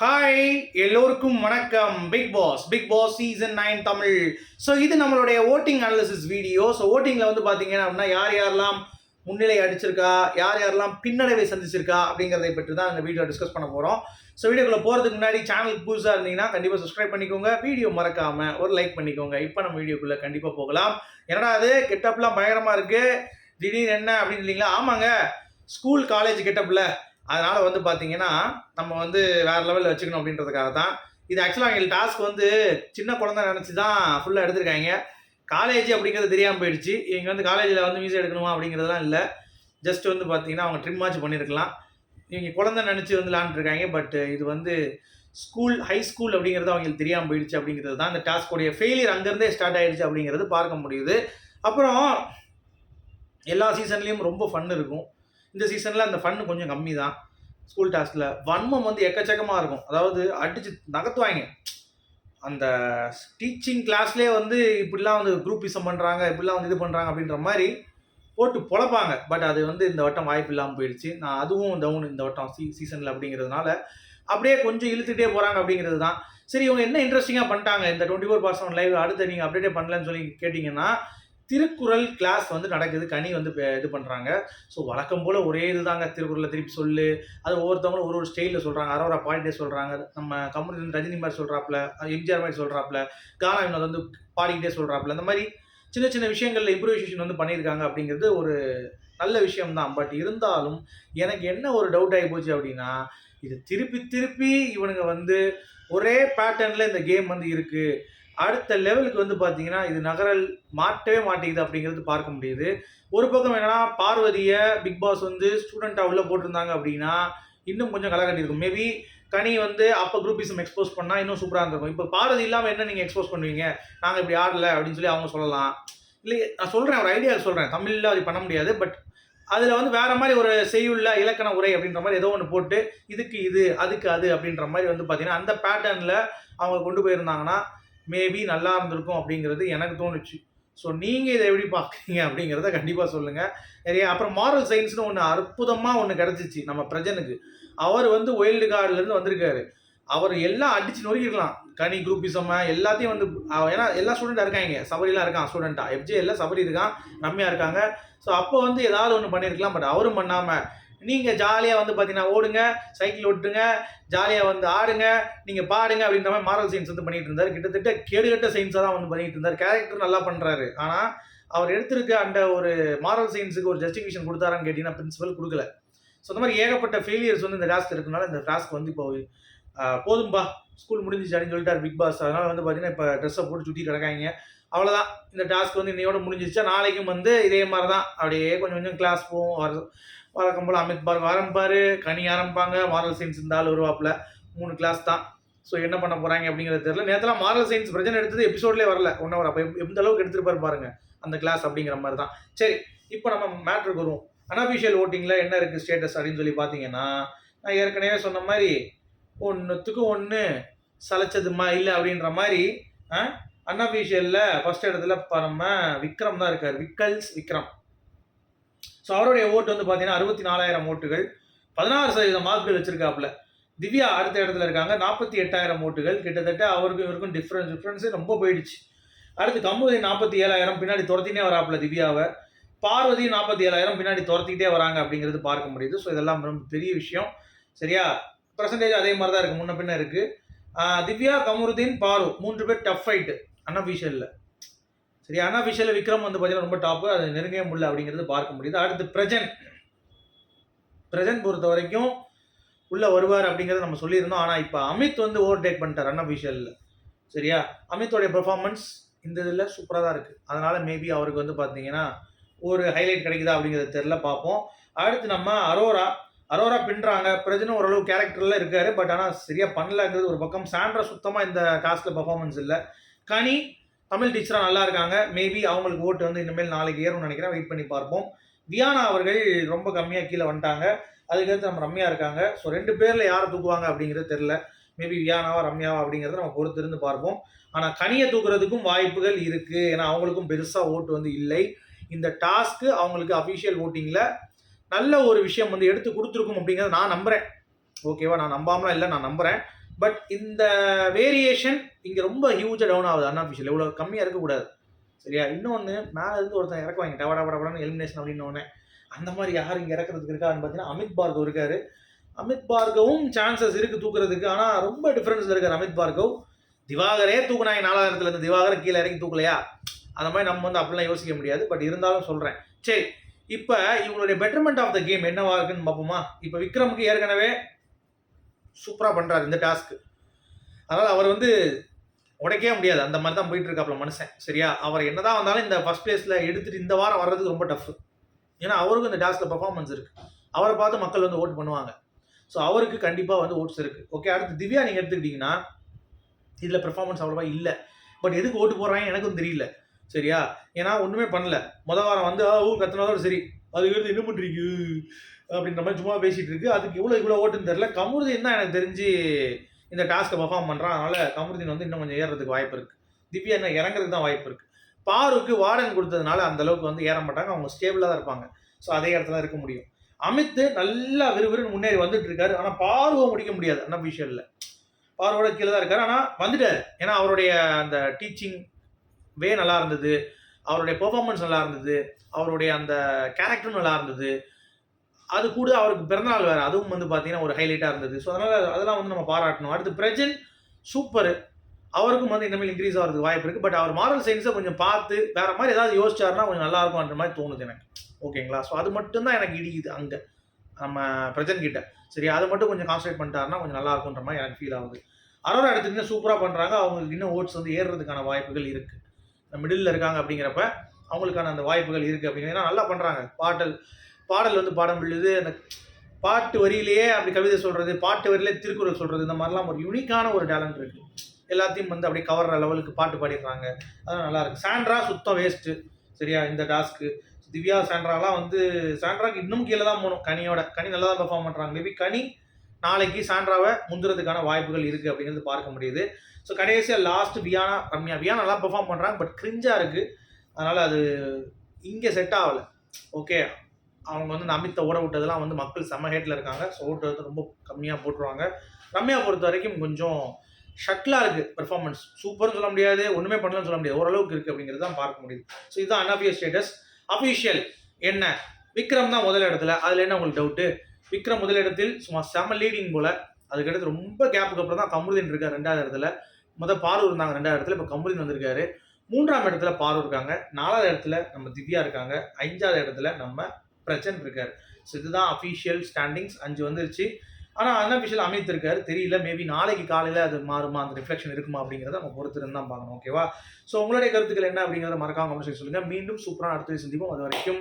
Hi எல்லோருக்கும் வணக்கம். Big boss big boss season nine Tamil. So இது நம்மளுடைய ஓட்டிங் அனாலிசிஸ் வீடியோ ஸோ ஓட்டிங்கில் வந்து பார்த்தீங்கன்னா அப்படின்னா யார் யாரெல்லாம் முன்னிலை அடிச்சிருக்கா? யார் யாரெல்லாம் பின்னடைவை சந்திச்சிருக்கா? அப்படிங்கிறதை பற்றி தான் இந்த வீடியோ டிஸ்கஸ் பண்ண போகிறோம் ஸோ வீடியோக்குள்ள போகிறதுக்கு முன்னாடி சேனலுக்கு புதுசாக இருந்தீங்கன்னா கண்டிப்பாக சப்ஸ்கிரைப் பண்ணிக்கோங்க. வீடியோ மறக்காமல் ஒரு லைக் பண்ணிக்கோங்க. இப்போ நம்ம வீடியோக்குள்ளே கண்டிப்பாக போகலாம். என்னடா அது? கெட்டப்லாம் பயங்கரமாக இருக்குது திடீர்னு என்ன அப்படின்னு இல்லைங்களா? ஆமாங்க. ஸ்கூல் காலேஜ் கெட்டப்பில் அதனால் வந்து பார்த்தீங்கன்னா நம்ம வந்து வேறு லெவலில் வச்சுக்கணும் அப்படின்றதுக்காக தான். இது ஆக்சுவலாக எங்களுக்கு டாஸ்க் வந்து சின்ன குழந்தை நினச்சி தான் ஃபுல்லாக எடுத்திருக்காங்க. காலேஜ் அப்படிங்கிறது தெரியாமல் போயிடுச்சு. இங்கே வந்து காலேஜில் வந்து மியூசிக் எடுக்கணுமா அப்படிங்கிறதுலாம் இல்லை. ஜஸ்ட் வந்து பார்த்தீங்கன்னா அவங்க ட்ரிம் ஆச்சு பண்ணியிருக்கலாம் இவங்க குழந்தை நினச்சி வந்து விளாண்டுருக்காங்க பட் இது வந்து ஸ்கூல் ஹை ஸ்கூல் அப்படிங்கிறது அவங்களுக்கு தெரியாமல் போயிடுச்சு அப்படிங்கிறது தான். இந்த டாஸ்கோடைய ஃபெயிலியர் அங்கேருந்தே ஸ்டார்ட் ஆயிடுச்சு அப்படிங்கிறது பார்க்க முடியுது. அப்புறம் எல்லா சீசன்லேயும் ரொம்ப ஃபன் இருக்கும். இந்த சீசனில் அந்த ஃபன் கொஞ்சம் கம்மி தான் ஸ்கூல் டாஸ்கில் வன்மம் வந்து எக்கச்சக்கமாக இருக்கும். அதாவது அடித்து நகர்த்துவாங்க அந்த டீச்சிங் கிளாஸ்லேயே வந்து இப்படிலாம் வந்து குரூப்பிசம் பண்ணுறாங்க இப்படிலாம் வந்து இது பண்ணுறாங்க அப்படின்ற மாதிரி போட்டு பொழப்பாங்க. பட் அது வந்து இந்த வட்டம் வாய்ப்பு இல்லாமல் போயிடுச்சு. நான் அதுவும் டவுன் இந்த வட்டம் சீ சீசனில் அப்படிங்கிறதுனால அப்படியே கொஞ்சம் இழுத்துட்டே போகிறாங்க அப்படிங்கிறது தான் சரி இவங்க என்ன இன்ட்ரெஸ்டிங்காக பண்ணிட்டாங்க? இந்த டுவெண்ட்டி ஃபோர் பர்சன்ட் லைவ் அடுத்து நீங்கள் அப்டேட்டே பண்ணலன்னு சொல்லி கேட்டிங்கன்னா திருக்குறள் கிளாஸ் வந்து நடக்குது கனி வந்து இது பண்ணுறாங்க ஸோ வழக்கம் போல் ஒரே இதுதாங்க. திருக்குறளை திருப்பி சொல்லு. அது ஒவ்வொருத்தவங்களும் ஒரு ஒரு ஸ்டைலில் சொல்கிறாங்க அரோரா பாடிட்டே சொல்கிறாங்க நம்ம கமருதீன் ரஜினி மாதிரி சொல்கிறாப்புல எம்ஜிஆர் மாதிரி சொல்கிறாப்புல கானா வினோத் வந்து பாடிக்கிட்டே சொல்கிறாப்புல இந்த மாதிரி சின்ன சின்ன விஷயங்களில் இம்ப்ரூவைசேஷன் வந்து பண்ணியிருக்காங்க அப்படிங்கிறது ஒரு நல்ல விஷயம்தான். பட் இருந்தாலும் எனக்கு என்ன ஒரு டவுட் ஆகி போச்சு அப்படின்னா இது திருப்பி திருப்பி இவனுங்க வந்து ஒரே பேட்டர்னில் இந்த கேம் வந்து இருக்குது அடுத்த லெவலுக்கு வந்து பார்த்தீங்கன்னா இது நகரல் மாட்டவே மாட்டேங்குது அப்படிங்கிறது பார்க்க முடியுது. ஒரு பக்கம் என்னன்னா பார்வதியை பிக் பாஸ் வந்து ஸ்டூடெண்ட்டாக உள்ளே போட்டிருந்தாங்க அப்படின்னா இன்னும் கொஞ்சம் கலகட்டி இருக்கும் மேபி கனி வந்து அப்போ குரூப்பிசம் எக்ஸ்போஸ் பண்ணால் இன்னும் சூப்பராக இருந்திருக்கும். இப்போ பார்வதி இல்லாமல் என்ன நீங்கள் எக்ஸ்போஸ் பண்ணுவீங்க? நாங்கள் இப்படி ஆடல அப்படின்னு சொல்லி அவங்க சொல்லலாம். இல்லை நான் சொல்கிறேன் ஒரு ஐடியா சொல்கிறேன் தமிழில் அது பண்ண முடியாது பட் அதில் வந்து வேறு மாதிரி ஒரு செய்யுள்ள இலக்கண உரை அப்படின்ற மாதிரி ஏதோ ஒன்று போட்டு இதுக்கு இது அதுக்கு அது அப்படின்ற மாதிரி வந்து பார்த்தீங்கன்னா அந்த பேட்டர்னில் அவங்க கொண்டு போயிருந்தாங்கன்னா மேபி நல்லா இருந்திருக்கும் அப்படிங்கிறது எனக்கு தோணுச்சு. ஸோ நீங்கள் இதை எப்படி பார்க்குறீங்க அப்படிங்கிறத கண்டிப்பாக சொல்லுங்கள் சரியா? அப்புறம் மாரல் சயின்ஸ்னு ஒன்று அற்புதமாக ஒன்று கிடச்சிச்சு நம்ம பிரஜனுக்கு. அவர் வந்து ஒயில்டு கார்டுலேருந்து வந்திருக்காரு. அவர் எல்லாம் அடித்து நொறுக்கிருக்கலாம். கனி குரூப்பிசம் எல்லாத்தையும் வந்து ஏன்னா எல்லா ஸ்டூடெண்ட்டாக இருக்காங்க. சபரிலாம் இருக்கான் ஸ்டூடெண்ட்டாக எஃப்ஜே எல்லாம் சபரி இருக்கான் ரம்யா இருக்காங்க. ஸோ அப்போ வந்து ஏதாவது ஒன்று பண்ணியிருக்கலாம் பட் அவரும் பண்ணாமல் நீங்கள் ஜாலியாக வந்து பார்த்தீங்கன்னா ஓடுங்க சைக்கிள் ஓட்டுங்க ஜாலியாக வந்து ஆடுங்க நீங்கள் பாடுங்க அப்படின்ற மாதிரி மாரல் சயின்ஸ் வந்து பண்ணிகிட்டு இருந்தார். கிட்டத்தட்ட கேடுகட்ட சயின்ஸாக தான் வந்து பண்ணிகிட்டு இருந்தார். கேரக்டர் நல்லா பண்ணுறாரு ஆனால் அவர் எடுத்திருக்க அந்த ஒரு மாரல் சயின்ஸுக்கு ஒரு ஜஸ்டிஃபிகேஷன் கொடுத்தாரான்னு கேட்டிங்கன்னா பிரின்சிபல் கொடுக்கல. ஸோ இந்த மாதிரி ஏகப்பட்ட ஃபெயிலியர்ஸ் வந்து இந்த டாஸ்க் இருக்கனால இந்த டாஸ்க் வந்து இப்போ போதும்பா ஸ்கூல் முடிஞ்சிச்சு அப்படின்னு சொல்லிட்டார் பிக் பாஸ் அதனால் வந்து பார்த்தீங்கன்னா இப்போ ட்ரெஸ்ஸை போட்டு சுற்றிட்டு கிடக்காங்க. அவ்வளோதான் இந்த டாஸ்க் வந்து இன்னையோட முடிஞ்சிச்சா நாளைக்கும் வந்து இதே மாதிரி தான் அப்படியே கொஞ்சம் கொஞ்சம் கிளாஸ் போவோம். வழக்கம் போல் அமித் பார் ஆரம்பிப்பார் கனி ஆரம்பிப்பாங்க. மாரல் சயின்ஸ் இந்த ஆள் வருவாப்புல மூணு கிளாஸ் தான். ஸோ என்ன பண்ண போகிறாங்க அப்படிங்கிறது தெரியல. நேற்றுலாம் மாரல் சயின்ஸ் பிரச்சனை எடுத்தது எபிசோட்லேயே வரல. ஒன் ஹவர் அப்போ எந்த அளவுக்கு எடுத்துருப்பாரு பாருங்க. அந்த கிளாஸ் அப்படிங்கிற மாதிரி தான். சரி இப்போ நம்ம மேட்ருக்கு வருவோம். அன்அஃபிஷியல் ஓட்டிங்கில் என்ன இருக்குது ஸ்டேட்டஸ் அப்படின்னு சொல்லி பார்த்தீங்கன்னா நான் ஏற்கனவே சொன்ன மாதிரி ஒன்றுத்துக்கு ஒன்று சலைச்சதுமா இல்லை அப்படின்ற மாதிரி அன்அஃபிஷியலில் ஃபஸ்ட் இடத்துல இப்போ நம்ம விக்ரம் தான் இருக்கார். விக்கல்ஸ் விக்ரம். ஸோ அவருடைய ஓட்டு வந்து பார்த்தீங்கன்னா அறுபத்தி நாலாயிரம் ஓட்டுகள் பதினாறு சதவீதம் மார்க்குகள் வச்சிருக்காப்புல. திவ்யா அடுத்த இடத்துல இருக்காங்க நாற்பத்தி எட்டாயிரம் ஓட்டுகள். கிட்டத்தட்ட அவருக்கும் இவருக்கும் டிஃப்ரென்ஸ் டிஃப்ரென்ஸே ரொம்ப போயிடுச்சு. அடுத்து கம்புதி நாற்பத்தி ஏழாயிரம் பின்னாடி துரத்தினே வராப்புல திவ்யாவை. பார்வதி நாற்பத்தி ஏழாயிரம் பின்னாடி துரத்திக்கிட்டே வராங்க அப்படிங்கிறது பார்க்க முடியுது. ஸோ இதெல்லாம் ரொம்ப பெரிய விஷயம். சரியா? பர்சன்டேஜ் அதே மாதிரி தான் இருக்குது முன்ன பின்ன இருக்குது திவ்யா கமருதீன் பாரு மூன்று பேர் டஃப் ஃபைட்டு அன்அஃபிஷியலில் சரி அன்அஃபிஷியல் விக்ரம் வந்து பார்த்தீங்கன்னா ரொம்ப டாப்பு அது நெருங்கவே முடியல அப்படிங்கிறது பார்க்க முடியுது. அடுத்து பிரஜன். பிரஜன் பொறுத்த வரைக்கும் உள்ளே வருவார் அப்படிங்கிறத நம்ம சொல்லியிருந்தோம். ஆனால் இப்போ அமித் வந்து ஓவர் டேக் பண்ணிட்டார் அன்அஃபிஷியலில் சரியா? அமித்தோடைய பெர்ஃபார்மன்ஸ் இந்த இதில் சூப்பராக தான் இருக்குது அதனால் மேபி அவருக்கு வந்து பார்த்தீங்கன்னா ஒரு ஹைலைட் கிடைக்குதா அப்படிங்கிறத தெரில பார்ப்போம். அடுத்து நம்ம அரோரா. அரோரா பின்னுறாங்க. பிரஜனும் ஓரளவு கேரக்டரில் இருக்காரு. பட் ஆனால் சரியாக பண்ணலங்கிறது ஒரு பக்கம். சாண்ட்ரா சுத்தமாக இந்த டாஸ்கில் பர்ஃபார்மன்ஸ் இல்லை. கனி தமிழ் டீச்சராக நல்லா இருக்காங்க. மேபி அவங்களுக்கு ஓட்டு வந்து இனிமேல் நாளைக்கு ஏறும்னு நினைக்கிறேன். வெயிட் பண்ணி பார்ப்போம். வியானா அவர்கள் ரொம்ப கம்மியாக கீழே வந்துட்டாங்க. அதுக்கடுத்து நம்ம ரம்யா இருக்காங்க. ஸோ ரெண்டு பேரில் யாரை தூக்குவாங்க அப்படிங்கிறது தெரில மேபி வியானாவா ரம்யாவா அப்படிங்கிறத நம்ம பொறுத்திருந்து பார்ப்போம். ஆனால் கனியை தூக்குறதுக்கும் வாய்ப்புகள் இருக்குது ஏன்னா அவங்களுக்கும் பெருசாக ஓட்டு வந்து இல்லை. இந்த டாஸ்க்கு அவங்களுக்கு அஃபிஷியல் ஓட்டிங்கில் நல்ல ஒரு விஷயம் வந்து எடுத்து கொடுத்துருக்கும் அப்படிங்கிறத நான் நம்புகிறேன் ஓகேவா நான் நம்பாமலாம் இல்லை. நான் நம்புகிறேன் பட் இந்த வேரியேஷன் இங்கே ரொம்ப ஹியூஜாக டவுன் ஆகுது அன்ஆஃபிஷியல் இவ்வளோ கம்மியாக இருக்கக்கூடாது. சரியா? இன்னொன்று மேலே இருந்து ஒருத்தன் இறக்குவாங்க டவடா படப்படன்னு எலிமினேஷன் அப்படின்னு அந்த மாதிரி யார் இங்கே இறக்குறதுக்கு இருக்கான்னு பார்த்தீங்கன்னா அமித் பார்கவ் இருக்கார். அமித் பார்கவும் சான்சஸ் இருக்குது தூக்குறதுக்கு ஆனால் ரொம்ப டிஃப்ரென்ஸில் இருக்கார் அமித் பார்கவ். திவாகரே தூக்குனாங்க நாலாயிரத்துலேருந்து இருந்து கீழே இறங்கி தூக்கலையா? அந்த மாதிரி நம்ம வந்து அப்படிலாம் யோசிக்க முடியாது. பட் இருந்தாலும் சொல்கிறேன் சரி இப்போ இவங்களுடைய பெட்டர்மெண்ட் ஆஃப் த கேம் என்னவா இருக்குன்னு பார்ப்போமா? இப்போ விக்ரமுக்கு ஏற்கனவே சூப்பராக பண்ணுறாரு இந்த டாஸ்க்கு அதனால் அவர் வந்து உடைக்கவே முடியாது. அந்த மாதிரி தான் போயிட்டு இருக்காப்ல மனுஷன். சரியா? அவர் என்னதான் வந்தாலும் இந்த ஃபர்ஸ்ட் பிளேஸில் எடுத்துட்டு இந்த வாரம் வர்றதுக்கு ரொம்ப டஃப் ஏன்னா அவருக்கும் இந்த டாஸ்கில் பர்ஃபார்மன்ஸ் இருக்குது அவரை பார்த்து மக்கள் வந்து ஓட் பண்ணுவாங்க. ஸோ அவருக்கு கண்டிப்பாக வந்து ஓட்ஸ் இருக்குது ஓகே அடுத்து திவ்யா நீங்கள் எடுத்துக்கிட்டிங்கன்னா இதில் பெர்ஃபார்மன்ஸ் அவ்வளோவா இல்லை. பட் எதுக்கு ஓட்டு போடுறாங்க எனக்கும் தெரியல. சரியா? ஏன்னா ஒன்றுமே பண்ணல. முத வாரம் வந்து ஆ, ஊ கத்துனதோட சரி. அது எடுத்து என்ன பண்ணுறீங்க அப்படின்ற மாதிரி சும்மா பேசிட்டு இருக்கு. அதுக்கு இவ்வளோ இவ்வளோ ஓட்டுன்னு தெரியல. கமருதீன் தான் எனக்கு தெரிஞ்சு இந்த டாஸ்க்கை பர்ஃபார்ம் பண்ணுறான் அதனால கமருதீன் வந்து இன்னும் கொஞ்சம் ஏறுறதுக்கு வாய்ப்பு இருக்கு. திவ்யா என்ன இறங்குறதுக்கு தான் வாய்ப்பு இருக்கு. பாருக்கு வார்டன் கொடுத்ததுனால அந்த அளவுக்கு வந்து ஏற மாட்டாங்க. அவங்க ஸ்டேபிளாக தான் இருப்பாங்க. ஸோ அதே இடத்துல இருக்க முடியும். அமித் நல்லா விறுவிறுன்னு முன்னேறி வந்துட்டு இருக்காரு. ஆனால் பார்வை முடிக்க முடியாது. அன்அஃபிஷியலில் பார்வோட கீழே தான் இருக்காரு. ஆனால் வந்துட்டார். ஏன்னா அவருடைய அந்த டீச்சிங் வே நல்லா இருந்தது. அவருடைய பெர்ஃபார்மன்ஸ் நல்லா இருந்தது. அவருடைய அந்த கேரக்டரும் நல்லா இருந்தது. அது கூட அவருக்கு பிறந்தநாள் வேறு. அதுவும் வந்து பார்த்தீங்கன்னா ஒரு ஹைலைட்டாக இருந்தது. ஸோ அதனால் அதெல்லாம் வந்து நம்ம பாராட்டணும். அடுத்து பிரஜன் சூப்பர் அவருக்கும் வந்து இனிமேல் இன்க்ரீஸ் ஆகிறதுக்கு வாய்ப்பு இருக்குது பட் அவர் மாரல் சயின்ஸை கொஞ்சம் பார்த்து வேற மாதிரி ஏதாவது யோசிச்சாருன்னா கொஞ்சம் நல்லா இருக்கும்ன்ற மாதிரி தோணுது எனக்கு. ஓகேங்களா ஸோ அது மட்டும்தான் எனக்கு இடிக்குது அங்கே. நம்ம பிரஜன் கிட்ட. சரி அதை மட்டும் கொஞ்சம் கான்சன்ட்ரேட் பண்ணிட்டாருன்னா கொஞ்சம் நல்லா இருக்குன்ற மாதிரி எனக்கு ஃபீல் ஆகுது. அரோரா எடுத்துக்கிட்டு சூப்பராக பண்ணுறாங்க அவங்களுக்கு இன்னும் ஓட்ஸ் வந்து ஏறுறதுக்கான வாய்ப்புகள் இருக்குது மிடில் இருக்காங்க அப்படிங்கிறப்ப அவங்களுக்கான அந்த வாய்ப்புகள் இருக்குது அப்படிங்கிறது ஏன்னா நல்லா பண்ணுறாங்க பாட்டல் பாடல் வந்து பாடும் பொழுது அந்த பாட்டு வரியிலேயே அப்படி கவிதை சொல்கிறது பாட்டு வரியிலே திருக்குறள் சொல்கிறது இந்த மாதிரிலாம் ஒரு யூனிக்கான ஒரு டேலண்ட் இருக்குது எல்லாத்தையும் வந்து அப்படியே கவர்ற லெவலுக்கு பாட்டு பாடிடுறாங்க. அதெல்லாம் நல்லாயிருக்கு சாண்ட்ரா சுத்தம் வேஸ்ட்டு சரியா? இந்த டாஸ்க்கு திவ்யா சாண்ட்ராலாம் வந்து சாண்ட்ராக்கு இன்னும் கீழே தான் போகணும். கனியோட கனி நல்லா தான் பெர்ஃபார்ம் பண்ணுறாங்க மேபி கனி நாளைக்கு சாண்ட்ராவை முந்துறதுக்கான வாய்ப்புகள் இருக்குது அப்படிங்கிறது பார்க்க முடியுது. ஸோ கடைசியாக லாஸ்ட் வியானா ரம்யா. வியானா நல்லா பெர்ஃபார்ம் பண்ணுறாங்க பட் கிரிஞ்சாக இருக்குது அதனால் அது இங்கே செட் ஆகலை. ஓகே அவங்க வந்து இந்த ஓட விட்டதெல்லாம் வந்து மக்கள் செம்ம ஹேட்டில் இருக்காங்க. ஸோ ஓட்டுறது ரொம்ப கம்மியாக போட்டுருவாங்க. ரம்யா பொறுத்த வரைக்கும் கொஞ்சம் ஷட்டிலாக இருக்குது பெர்ஃபார்மன்ஸ் சூப்பர்னு சொல்ல முடியாது ஒன்றுமே பண்ணலன்னு சொல்ல முடியாது. ஓரளவுக்கு இருக்குது அப்படிங்கிறது தான் பார்க்க முடியுது. ஸோ இதுதான் அன்அஃபியல் ஸ்டேட்டஸ் அஃபிஷியல் என்ன? விக்ரம் தான் முதல் இடத்துல. அதில் என்ன உங்களுக்கு டவுட்டு விக்ரம் முதல் இடத்தில் சும்மா செம லீடிங் போல். அதுக்கடுத்து ரொம்ப கேப்புக்கு அப்புறம் தான் கமருதீன் இருக்கார் ரெண்டாவது இடத்துல. முதல் பாரூர் இருந்தாங்க ரெண்டாவது இடத்துல. இப்போ கமருதீன் வந்திருக்காரு. மூன்றாம் இடத்துல பாரூர் இருக்காங்க. நாலாவது இடத்துல நம்ம திவ்யா இருக்காங்க. ஐந்தாவது இடத்துல நம்ம பிரச்சன் இருக்கார். ஸோ இதுதான் அஃபீஷியல் ஸ்டாண்டிங்ஸ் அஞ்சு வந்துருச்சு. ஆனால் அன்அஃபிஷியல் அமித் இருக்காரு தெரியல. மேபி நாளைக்கு காலையில் அது மாறுமா? அந்த ரிஃப்ளெக்ஷன் இருக்குமா? அப்படிங்கிறத நம்ம பொறுத்துருந்து தான் பார்க்கணும். ஓகேவா ஸோ உங்களுடைய கருத்துக்கள் என்ன அப்படிங்கிறத மறக்காம சொல்லி சொல்லுங்கள் மீண்டும் சூப்பராக அடுத்தது சந்திப்போம். அது வரைக்கும்